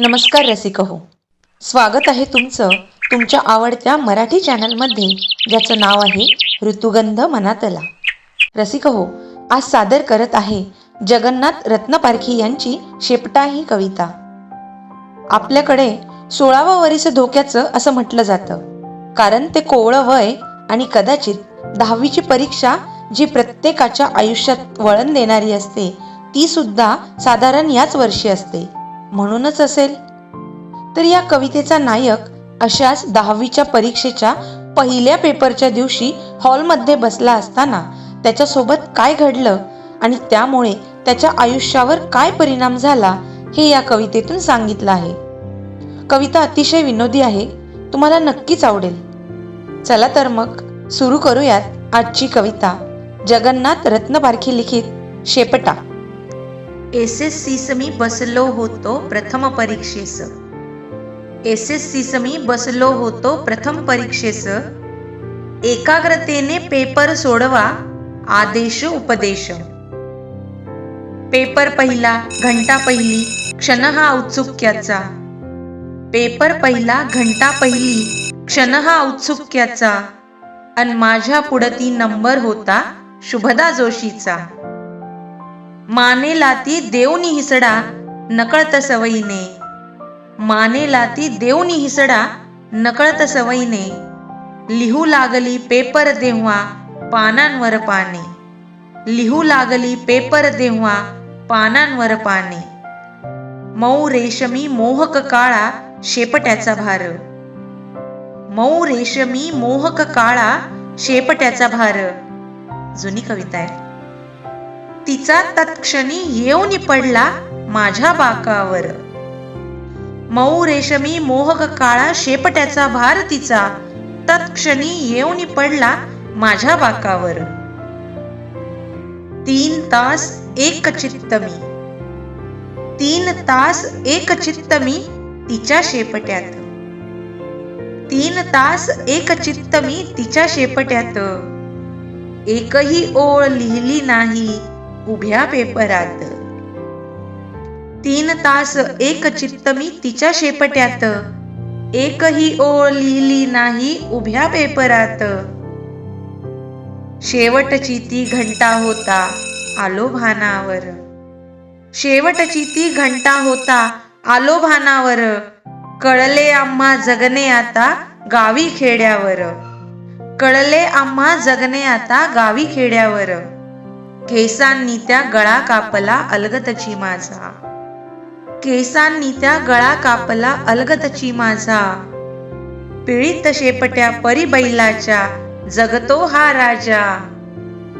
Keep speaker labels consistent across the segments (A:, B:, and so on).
A: नमस्कार रसिक हो स्वागत आहे तुमचं तुमच्या आवडत्या मराठी चॅनलमध्ये ज्याचं नाव आहे ऋतुगंध मनातला. रसिक हो आज सादर करत आहे जगन्नाथ रत्नपारखी यांची शेपटा ही कविता. आपल्याकडे सोळावं वरीस धोक्याचं असं म्हटलं जातं. कारण ते कोवळं वय आणि कदाचित दहावीची परीक्षा जी प्रत्येकाच्या आयुष्यात वळण देणारी असते ती सुद्धा साधारण याच वर्षी असते. म्हणूनच असेल? तर या कवितेचा नायक अशाच दहावीच्या परीक्षेच्या पहिल्या पेपरच्या दिवशी हॉलमध्ये बसला असताना त्याच्यासोबत काय घडलं आणि त्यामुळे त्याच्या आयुष्यावर काय परिणाम झाला हे या कवितेतून सांगितलं आहे. कविता अतिशय विनोदी आहे. तुम्हाला नक्कीच आवडेल. चला तर मग सुरू करूयात आजची कविता. जगन्नाथ रत्नपारखी लिखित शेपटा. एस एस सीस मी बसलो होतो प्रथम परीक्षेस. एस एस सीस मी बसलो होतो प्रथम परीक्षेस. एकाग्रतेने पेपर सोडवा आदेश उपदेश. पेपर पहिला घंटा पहिली क्षण हा औत्सुक्याचा. पेपर पहिला घंटा पहिली क्षण हा औत्सुक्याचा. अन माझ्या पुढती नंबर होता शुभदा जोशीचा. मानेला ती देवनी हिसडा नकळत सवयीने. मानेला ती देवनी हिसडा नकळत सवयीने. लिहू लागली पेपर देव्हा पानांवर पाने. लिहू लागली पेपर देव्हा पानांवर पाने. मऊ रेशमी मोहक काळा शेपट्याचा भार. मऊ रेशमी मोहक काळा शेपट्याचा भार. जुनी कविता आहे तिचा तत्क्षणी येऊन पडला माझ्या बाकावर. मऊ रेशमी मोहक काळा शेपट्याचा भार तिचा तत्क्षणी येऊन पडला माझ्या बाकावर. तीन तास एक चित्त मी. तीन तास एक चित्त मी तिच्या शेपट्यात. तीन तास एक चित्त मी तिच्या शेपट्यात. एकही ओळ लिहिली नाही. उभ्या पेपरात. तीन तास एक चित्त मी तिच्या शेपट्यात. एकही ओळ लिहिली नाही उभ्या पेपरात. शेवटची ती घंटा होता आलो भानावर शेवटची ती घंटा होता आलो भानावर कळले आम्हा जगणे आता गावी खेड्यावर. कळले आम्हा जगणे आता गावी खेड्यावर. केसांनी त्या गळा कापला अलगतची माझा. केसांनी त्या गळा कापला अलगतची माझा. पिळीत शेपट्या परी बैलाच्या जगतो हा राजा.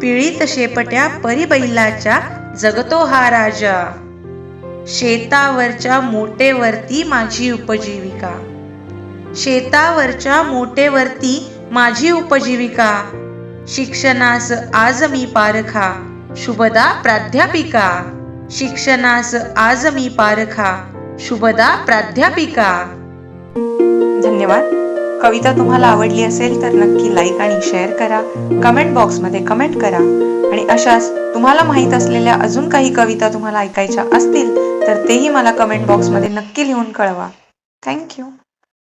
A: पिळीत शेपट्या परी बैलाच्या जगतो हा राजा. शेतावरच्या मोटेवरती माझी उपजीविका. शेतावरच्या मोटेवरती माझी उपजीविका. शिक्षणास आज मी पारखा. शुभदा प्राध्यापिका। शिक्षणास आज मी पारखा। शुभदा प्राध्यापिका। धन्यवाद। कविता तुम्हाला आवडली असेल तर नक्की लाईक आणि शेअर करा. कमेंट बॉक्समध्ये कमेंट करा. आणि अशाच तुम्हाला माहीत असलेल्या अजून काही कविता तुम्हाला ऐकायच्या असतील तर तेही मला कमेंट बॉक्समध्ये नक्की लिहून कळवा. थँक्यू